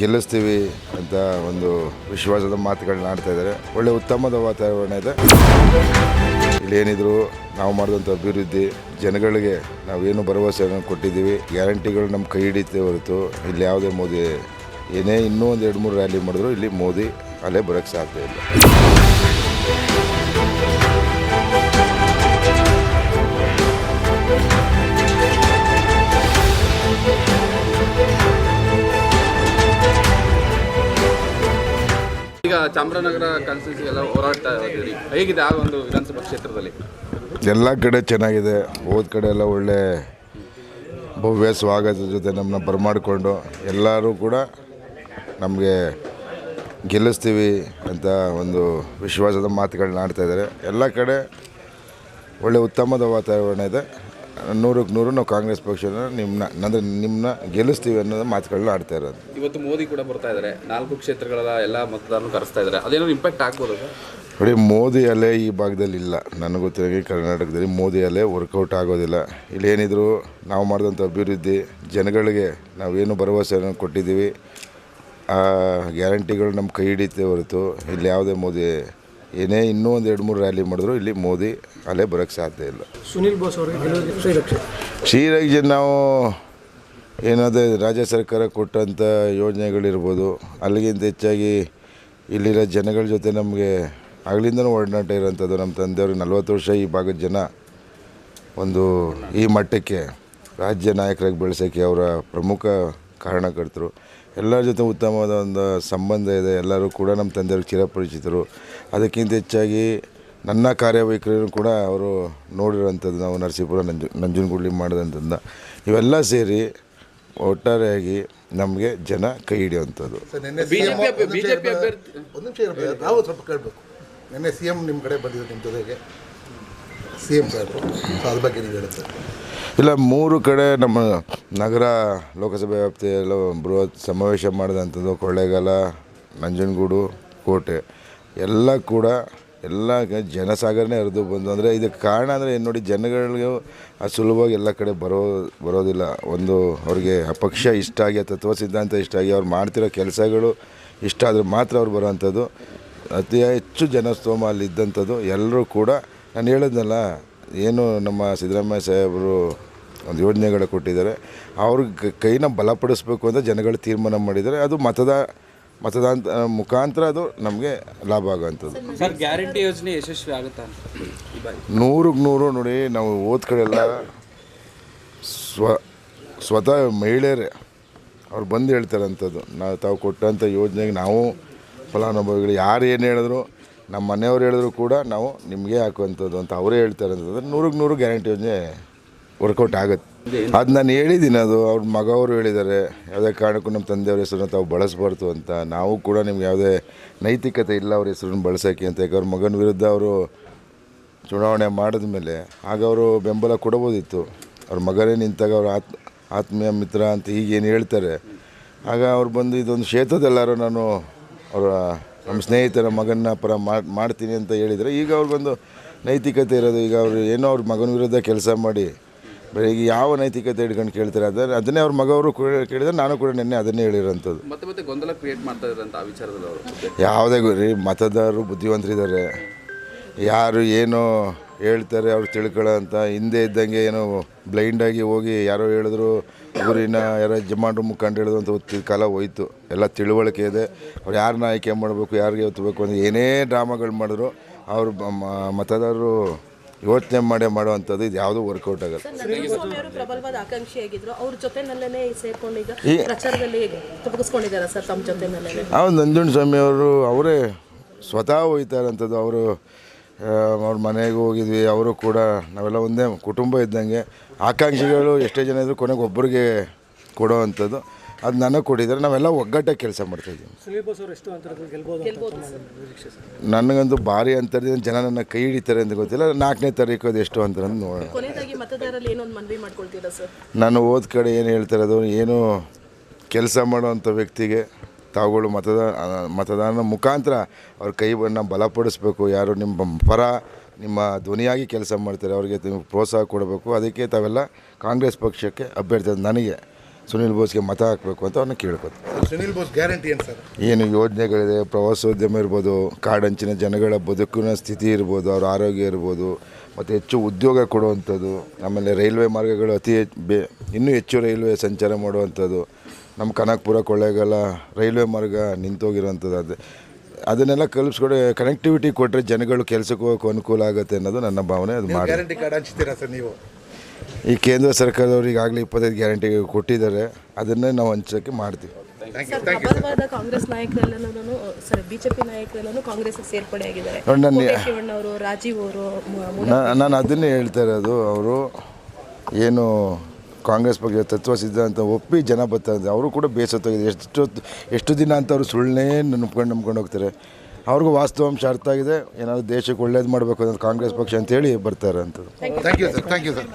ಗೆಲ್ಲಿಸ್ತೀವಿ ಅಂತ ಒಂದು ವಿಶ್ವಾಸದ ಮಾತುಗಳನ್ನ ಆಡ್ತಾ ಇದ್ದಾರೆ. ಒಳ್ಳೆ ಉತ್ತಮದ ವಾತಾವರಣ ಇದೆ. ಇಲ್ಲಿ ಏನಿದ್ರು ನಾವು ಮಾಡಿದಂಥ ಅಭಿವೃದ್ಧಿ, ಜನಗಳಿಗೆ ನಾವೇನು ಭರವಸೆಯನ್ನು ಕೊಟ್ಟಿದ್ದೀವಿ, ಗ್ಯಾರಂಟಿಗಳು ನಮ್ಮ ಕೈ ಹಿಡಿತೆ ಹೊರತು ಇಲ್ಲಿ ಯಾವುದೇ ಮೋದಿ ಏನೇ ಇನ್ನೂ ಒಂದು ಎರಡು ಮೂರು ರ್ಯಾಲಿ ಮಾಡಿದ್ರು ಇಲ್ಲಿ ಮೋದಿ ಅಲ್ಲೇ ಬರೋಕ್ಕೆ ಸಾಧ್ಯ ಇಲ್ಲ. ಚಾಮರಾಜನಗರ ಕಾನ್ಸ್ಟಿಟ್ಯೂನ್ಸಿ ಎಲ್ಲ ಹೋರಾಡ್ತಾ ಇದ್ದೀರಿ. ಹೇಗಿದೆ ಆ ಒಂದು ವಿಧಾನಸಭಾ ಕ್ಷೇತ್ರದಲ್ಲಿ? ಎಲ್ಲ ಕಡೆ ಚೆನ್ನಾಗಿದೆ. ಹೋದ ಕಡೆ ಎಲ್ಲ ಒಳ್ಳೆ ಭವ್ಯ ಸ್ವಾಗತದ ಜೊತೆ ನಮ್ಮನ್ನ ಬರಮಾಡಿಕೊಂಡು ಎಲ್ಲರೂ ಕೂಡ ನಮಗೆ ಗೆಲ್ಲಿಸ್ತೀವಿ ಅಂತ ಒಂದು ವಿಶ್ವಾಸದ ಮಾತುಗಳನ್ನ ಆಡ್ತಾಯಿದ್ದಾರೆ ಎಲ್ಲ ಕಡೆ ಒಳ್ಳೆ ಉತ್ತಮದ ವಾತಾವರಣ ಇದೆ. ನೂರಕ್ಕೆ ನೂರು ನಾವು ಕಾಂಗ್ರೆಸ್ ಪಕ್ಷನ ನಿಮ್ಮನ್ನ ಅಂದರೆ ನಿಮ್ಮನ್ನ ಗೆಲ್ಲಿಸ್ತೀವಿ ಅನ್ನೋದು ಮಾತುಗಳನ್ನ ಆಡ್ತಾ ಇರೋದು. ಇವತ್ತು ಮೋದಿ ಕೂಡ ಬರ್ತಾ ಇದ್ದಾರೆ ನಾಲ್ಕು ಕ್ಷೇತ್ರಗಳ ಎಲ್ಲ ಮತದಾರರು ಕರೆಸ್ತಾ ಇದ್ದಾರೆ ಅದೇನೋ ಇಂಪ್ಯಾಕ್ಟ್ ಆಗ್ಬೋದು ನೋಡಿ ಮೋದಿ ಅಲೆ ಈ ಭಾಗದಲ್ಲಿ ಇಲ್ಲ. ನನಗೆ ಗೊತ್ತಿರೋಂಗೆ ಕರ್ನಾಟಕದಲ್ಲಿ ಮೋದಿ ಅಲೆ ವರ್ಕೌಟ್ ಆಗೋದಿಲ್ಲ. ಇಲ್ಲಿ ಏನಿದ್ರು ನಾವು ಮಾಡಿದಂಥ ಅಭಿವೃದ್ಧಿ ಜನಗಳಿಗೆ ನಾವೇನು ಭರವಸೆಯನ್ನು ಕೊಟ್ಟಿದ್ದೀವಿ ಆ ಗ್ಯಾರಂಟಿಗಳು ನಮ್ಮ ಕೈ ಹಿಡಿತೇ ಹೊರತು. ಇಲ್ಲಿ ಯಾವುದೇ ಮೋದಿ ಏನೇ ಇನ್ನೂ ಒಂದು ಎರಡು ಮೂರು ರ್ಯಾಲಿ ಮಾಡಿದ್ರು ಇಲ್ಲಿ ಮೋದಿ ಅಲೆ ಬರೋಕ್ಕೆ ಸಾಧ್ಯ ಇಲ್ಲ. ಸುನಿಲ್ ಬೋಸ್ ಅವರಿಗೆ ನಾವು ಏನಾದರೂ ರಾಜ್ಯ ಸರ್ಕಾರ ಕೊಟ್ಟಂಥ ಯೋಜನೆಗಳಿರ್ಬೋದು ಅಲ್ಲಿಗಿಂತ ಹೆಚ್ಚಾಗಿ ಇಲ್ಲಿರೋ ಜನಗಳ ಜೊತೆ ನಮಗೆ ಆಗ್ಲಿಂದನೂ ಒಡನಾಟ ಇರೋಂಥದ್ದು ನಮ್ಮ ತಂದೆಯವ್ರಿಗೆ ನಲ್ವತ್ತು ವರ್ಷ ಈ ಭಾಗದ ಜನ ಒಂದು ಈ ಮಟ್ಟಕ್ಕೆ ರಾಜ್ಯ ನಾಯಕರಾಗಿ ಬೆಳೆಸೋಕ್ಕೆ ಅವರ ಪ್ರಮುಖ ಕಾರಣಕರ್ತರು. ಎಲ್ಲರ ಜೊತೆ ಉತ್ತಮವಾದ ಒಂದು ಸಂಬಂಧ ಇದೆ. ಎಲ್ಲರೂ ಕೂಡ ನಮ್ಮ ತಂದೆಯವ್ರಿಗೆ ಚಿರಪರಿಚಿತರು. ಅದಕ್ಕಿಂತ ಹೆಚ್ಚಾಗಿ ನನ್ನ ಕಾರ್ಯವೈಖರಿಯನ್ನು ಕೂಡ ಅವರು ನೋಡಿರೋಂಥದ್ದು ನಾವು ನರಸೀಪುರ ನಂಜು ನಂಜನಗೂಡ್ಲಿ ಮಾಡಿದಂಥದ್ದು ಇವೆಲ್ಲ ಸೇರಿ ಒಟ್ಟಾರೆಯಾಗಿ ನಮಗೆ ಜನ ಕೈ ಹಿಡಿಯುವಂಥದ್ದು. ಬಿಜೆಪಿ ಬಿಜೆಪಿ ಅಭ್ಯರ್ಥಿ. ಒಂದು ನಿಮಿಷ ಸ್ವಲ್ಪ ಕೇಳಬೇಕು. ನಿನ್ನೆ ಸಿ ನಿಮ್ಮ ಕಡೆ ಬಂದಿದ್ದು ನಿಮ್ಮ ಜೊತೆಗೆ. ಸಿ ಬಗ್ಗೆ ನೀವು ಇಲ್ಲ, ಮೂರು ಕಡೆ ನಮ್ಮ ನಗರ ಲೋಕಸಭೆ ವ್ಯಾಪ್ತಿಯಲ್ಲಿ ಬೃಹತ್ ಸಮಾವೇಶ ಮಾಡಿದಂಥದ್ದು ಕೊಳ್ಳೇಗಾಲ, ನಂಜನಗೂಡು, ಕೋಟೆ. ಎಲ್ಲ ಕೂಡ ಎಲ್ಲ ಜನಸಾಗರನೇ ಹರಿದು ಬಂದು, ಅಂದರೆ ಇದಕ್ಕೆ ಕಾರಣ ಅಂದರೆ ಏನು ನೋಡಿ ಜನಗಳಿಗೆ ಸುಲಭವಾಗಿ ಎಲ್ಲ ಕಡೆ ಬರೋ, ಬರೋದಿಲ್ಲ. ಒಂದು ಅವ್ರಿಗೆ ಆ ಪಕ್ಷ ಇಷ್ಟ ಆಗಿ ತತ್ವ ಸಿದ್ಧಾಂತ ಇಷ್ಟ ಆಗಿ, ಅವ್ರು ಮಾಡ್ತಿರೋ ಕೆಲಸಗಳು ಇಷ್ಟ ಆದರೆ ಮಾತ್ರ ಅವ್ರು ಬರೋವಂಥದ್ದು ಅತಿ ಹೆಚ್ಚು ಜನಸ್ತೋಮ ಅಲ್ಲಿ ಇದ್ದಂಥದ್ದು ಎಲ್ಲರೂ ಕೂಡ ನಾನು ಹೇಳಿದ್ನಲ್ಲ ಏನು ನಮ್ಮ ಸಿದ್ದರಾಮಯ್ಯ ಸಾಹೇಬರು ಒಂದು ಯೋಜನೆಗಳು ಕೊಟ್ಟಿದ್ದಾರೆ ಅವ್ರಿಗೆ ಕೈನ ಬಲಪಡಿಸ್ಬೇಕು ಅಂತ ಜನಗಳು ತೀರ್ಮಾನ ಮಾಡಿದ್ದಾರೆ ಅದು ಮತದ ಮತದಾನ ಮುಖಾಂತರ ಅದು ನಮಗೆ ಲಾಭ ಆಗೋವಂಥದ್ದು. ಸರ್ ಗ್ಯಾರಂಟಿ ಯೋಜನೆ ಯಶಸ್ವಿ ಆಗುತ್ತಾ? ನೂರಿಗೆ ನೂರು ನೋಡಿ ನಾವು ಓದ್ ಕಡೆ ಎಲ್ಲ ಸ್ವ ಸ್ವತಃ ಮಹಿಳೆಯರೇ ಅವ್ರು ಬಂದು ಹೇಳ್ತಾರಂಥದ್ದು ನಾವು ತಾವು ಕೊಟ್ಟಂಥ ಯೋಜನೆಗೆ ನಾವು ಫಲಾನುಭವಿಗಳು ಯಾರು ಏನು ಹೇಳಿದ್ರು ನಮ್ಮ ಮನೆಯವ್ರು ಹೇಳಿದ್ರು ಕೂಡ ನಾವು ನಿಮಗೆ ಹಾಕುವಂಥದ್ದು ಅಂತ ಅವರೇ ಹೇಳ್ತಾರೆ ಅಂತಂದ್ರೆ ನೂರಕ್ಕೆ ನೂರು ಗ್ಯಾರಂಟಿ ಯೋಜನೆ ವರ್ಕೌಟ್ ಆಗುತ್ತೆ. ಅದು ನಾನು ಹೇಳಿದ್ದೀನಿ ಅದು, ಅವ್ರ ಮಗವರು ಹೇಳಿದ್ದಾರೆ ಯಾವುದೇ ಕಾರಣಕ್ಕೂ ನಮ್ಮ ತಂದೆಯವ್ರ ಹೆಸರನ್ನ ತಾವು ಬಳಸಬಾರ್ದು ಅಂತ. ನಾವು ಕೂಡ ನಿಮ್ಗೆ ಯಾವುದೇ ನೈತಿಕತೆ ಇಲ್ಲ ಅವ್ರ ಹೆಸರನ್ನು ಬಳಸೋಕೆ ಅಂತ ಯಾಕೆ ಅವ್ರ ಮಗನ ವಿರುದ್ಧ ಅವರು ಚುನಾವಣೆ ಮಾಡಿದ ಮೇಲೆ ಆಗ ಅವರು ಬೆಂಬಲ ಕೊಡಬೋದಿತ್ತು. ಅವ್ರ ಮಗನೇ ನಿಂತಾಗ ಅವ್ರ ಆತ್, ಆತ್ಮೀಯ ಮಿತ್ರ ಅಂತ ಈಗೇನು ಹೇಳ್ತಾರೆ. ಆಗ ಅವ್ರು ಬಂದು ಇದೊಂದು ಕ್ಷೇತ್ರದೆಲ್ಲರೂ ನಾನು ಅವರ ನಮ್ಮ ಸ್ನೇಹಿತರ ಮಗನ ಪರ ಮಾಡ್- ಮಾಡ್ತೀನಿ ಅಂತ ಹೇಳಿದರೆ ಈಗ ಅವ್ರಿಗೊಂದು ನೈತಿಕತೆ ಇರೋದು ಈಗ ಅವರು ಏನೋ ಅವ್ರ ಮಗನ ವಿರುದ್ಧ ಕೆಲಸ ಮಾಡಿ ಈಗ ಯಾವ ನೈತಿಕತೆ ಹಿಡ್ಕೊಂಡು ಕೇಳ್ತಾರೆ ಅದನ್ನು ಅದನ್ನೇ ಅವ್ರ ಮಗವರು ಕೂಡ ಕೇಳಿದ್ರೆ ನಾನು ಕೂಡ ನಿನ್ನೆ ಅದನ್ನೇ ಹೇಳಿರೋಂಥದ್ದು. ಮತ್ತೆ ಮತ್ತೆ ಗೊಂದಲ ಕ್ರಿಯೇಟ್ ಮಾಡ್ತಾ ಇದ್ದಾರೆ ಅಂತ ಆ ವಿಚಾರದಲ್ಲಿ ಅವರು ಯಾವುದೇ ಗುರಿ ಮತದಾರರು ಬುದ್ಧಿವಂತರಿದ್ದಾರೆ. ಯಾರು ಏನೋ ಹೇಳ್ತಾರೆ ಅವ್ರು ತಿಳ್ಕೊಳ್ಳೋ ಅಂತ. ಹಿಂದೆ ಇದ್ದಂಗೆ ಏನೋ ಬ್ಲೈಂಡಾಗಿ ಹೋಗಿ ಯಾರೋ ಹೇಳಿದ್ರು ಊರಿನ ಯಾರೋ ಜಮಾಂಡ್ರು ಮುಖಂಡ ಹೇಳಿದ್ರು ಅಂತ ಹೊತ್ತು ಕಾಲ ಹೋಯ್ತು. ಎಲ್ಲ ತಿಳುವಳಿಕೆ ಇದೆ. ಅವ್ರು ಯಾರನ್ನ ಆಯ್ಕೆ ಮಾಡಬೇಕು ಯಾರಿಗೆ ಒತ್ತಬೇಕು ಅಂತ ಏನೇ ಡ್ರಾಮಾಗಳು ಮಾಡಿದ್ರು ಅವರು ಮತದಾರರು ಯೋಚನೆ ಮಾಡೇ ಮಾಡುವಂಥದ್ದು ಇದು ಯಾವುದೂ ವರ್ಕೌಟ್ ಆಗಲ್ಲ ಪ್ರಬಲವಾದ ಆಕಾಂಕ್ಷಿಯಾಗಿದ್ರು ಅವ್ರ ಜೊತೆನಲ್ಲೇನೆ ಸೇರ್ಕೊಂಡು ಈಗ ಪ್ರಚಾರದಲ್ಲಿ ತೊಡಗಿಸ್ಕೊಂಡಿದ್ದಾರೆ ಸರ್ ತಮ್ಮ ಜೊತೆನಲ್ಲೇನೆ. ಆ ನಂಜುಂಡ ಸ್ವಾಮಿ ಅವರು ಅವರೇ ಸ್ವತಃ ಹೋಯ್ತಾರಂಥದ್ದು ಅವರು ಅವ್ರ ಮನೆಗೆ ಹೋಗಿದ್ವಿ ಅವರು ಕೂಡ ನಾವೆಲ್ಲ ಒಂದೇ ಕುಟುಂಬ ಇದ್ದಂಗೆ. ಆಕಾಂಕ್ಷಿಗಳು ಎಷ್ಟೇ ಜನ ಇದ್ದರೂ ಕೊನೆಗೆ ಒಬ್ಬರಿಗೆ ಕೊಡೋವಂಥದ್ದು ಅದು ನನಗೆ ಕೊಟ್ಟಿದ್ದಾರೆ. ನಾವೆಲ್ಲ ಒಗ್ಗಟ್ಟಾಗಿ ಕೆಲಸ ಮಾಡ್ತಾಯಿದ್ದೀವಿ ನನಗಂತೂ ಭಾರಿ ಅಂತರದಿಂದ ಜನ ನನ್ನ ಕೈ ಹಿಡಿತಾರೆ ಅಂತ ಗೊತ್ತಿಲ್ಲ. ನಾಲ್ಕನೇ ತಾರೀಕು ಅದು ಎಷ್ಟು ಅಂತ ಅಂತ ನೋಡೋಣ. ಕೊನೆಯದಾಗಿ ಮತದಾರರಲ್ಲಿ ಏನೊಂದು ಮನವಿ ಮಾಡ್ಕೊಳ್ತೀರಾ ಸರ್? ನಾನು ಓದ್ ಕಡೆ ಏನು ಹೇಳ್ತಾರೆ ಅದು ಏನು ಕೆಲಸ ಮಾಡುವಂಥ ವ್ಯಕ್ತಿಗೆ ತಾವುಗಳು ಮತದಾನ ಮತದಾನದ ಮುಖಾಂತರ ಅವ್ರ ಕೈ ಬಣ್ಣ ಬಲಪಡಿಸ್ಬೇಕು. ಯಾರು ನಿಮ್ಮ ಪರ ನಿಮ್ಮ ಧ್ವನಿಯಾಗಿ ಕೆಲಸ ಮಾಡ್ತಾರೆ ಅವರಿಗೆ ಪ್ರೋತ್ಸಾಹ ಕೊಡಬೇಕು. ಅದಕ್ಕೆ ತಾವೆಲ್ಲ ಕಾಂಗ್ರೆಸ್ ಪಕ್ಷಕ್ಕೆ ಅಭ್ಯರ್ಥಿ ನನಗೆ ಸುನಿಲ್ ಬೋಸ್ಗೆ ಮತ ಹಾಕಬೇಕು ಅಂತ ಅವ್ರನ್ನ ಕೇಳ್ಕೊತೀನಿ ಸುನಿಲ್ ಬೋಸ್ ಗ್ಯಾರಂಟಿ ಏನು ಸರ್? ಏನು ಯೋಜನೆಗಳಿದೆ ಪ್ರವಾಸೋದ್ಯಮ ಇರ್ಬೋದು ಕಾಡಂಚಿನ ಜನಗಳ ಬದುಕಿನ ಸ್ಥಿತಿ ಇರ್ಬೋದು ಅವ್ರ ಆರೋಗ್ಯ ಇರ್ಬೋದು ಮತ್ತು ಹೆಚ್ಚು ಉದ್ಯೋಗ ಕೊಡುವಂಥದ್ದು ಆಮೇಲೆ ರೈಲ್ವೆ ಮಾರ್ಗಗಳು ಅತಿ ಹೆಚ್ಚು ಬೇ ಇನ್ನೂ ಹೆಚ್ಚು ರೈಲ್ವೆ ಸಂಚಾರ ಮಾಡುವಂಥದ್ದು ನಮ್ಮ ಕನಕಪುರ ಕೊಳ್ಳೇಗಾಲ ರೈಲ್ವೆ ಮಾರ್ಗ ನಿಂತೋಗಿರೋಂಥದ್ದು ಅದು ಅದನ್ನೆಲ್ಲ ಕಲ್ಪಿಸ್ಕೊಡಿ ಕನೆಕ್ಟಿವಿಟಿ ಕೊಟ್ಟರೆ ಜನಗಳು ಕೆಲಸಕ್ಕೆ ಹೋಗೋಕೆ ಅನುಕೂಲ ಆಗುತ್ತೆ ಅನ್ನೋದು ನನ್ನ ಭಾವನೆ ಅದು ಮಾಡಿ. ಗ್ಯಾರಂಟಿ ಕಾರ್ಡ್ ಹಂಚ್ತೀರಾ ಸರ್ ನೀವು? ಈ ಕೇಂದ್ರ ಸರ್ಕಾರದವ್ರು ಈಗಾಗಲೇ ಇಪ್ಪತ್ತೈದು ಗ್ಯಾರಂಟಿ ಕೊಟ್ಟಿದ್ದಾರೆ ಅದನ್ನೇ ನಾವು ಹಂಚೋಕ್ಕೆ ಮಾಡ್ತೀವಿ. ಪ್ರಬಲವಾದ ಕಾಂಗ್ರೆಸ್ ನಾಯಕರೆಲ್ಲನೂ ಸಾರಿ ಬಿಜೆಪಿ ನಾಯಕರೆಲ್ಲನೂ ಕಾಂಗ್ರೆಸ್ ರಾಜೀವ್ ಅವರು ನಾನು ಅದನ್ನೇ ಹೇಳ್ತಾ ಇರೋದು ಅವರು ಏನು ಕಾಂಗ್ರೆಸ್ ಬಗ್ಗೆ ತತ್ವ ಸಿದ್ಧಾಂತ ಒಪ್ಪಿ ಜನ ಬರ್ತಾರೆ ಅವರು ಕೂಡ ಬೇಸತ್ತೋಗಿದೆ. ಎಷ್ಟು ಎಷ್ಟು ದಿನ ಅಂತ ಅವರು ಸುಳ್ಳನ್ನೇ ನಂಬ್ಕೊಂಡು ನಂಬ್ಕೊಂಡು ಹೋಗ್ತಾರೆ. ಅವ್ರಿಗೂ ವಾಸ್ತವಾಂಶ ಅರ್ಥ ಆಗಿದೆ. ಏನಾದರೂ ದೇಶಕ್ಕೆ ಒಳ್ಳೇದು ಮಾಡಬೇಕು ಅನ್ನೋದು ಕಾಂಗ್ರೆಸ್ ಪಕ್ಷ ಅಂತೇಳಿ ಬರ್ತಾರೆ ಅಂತ thank you sir thank you sir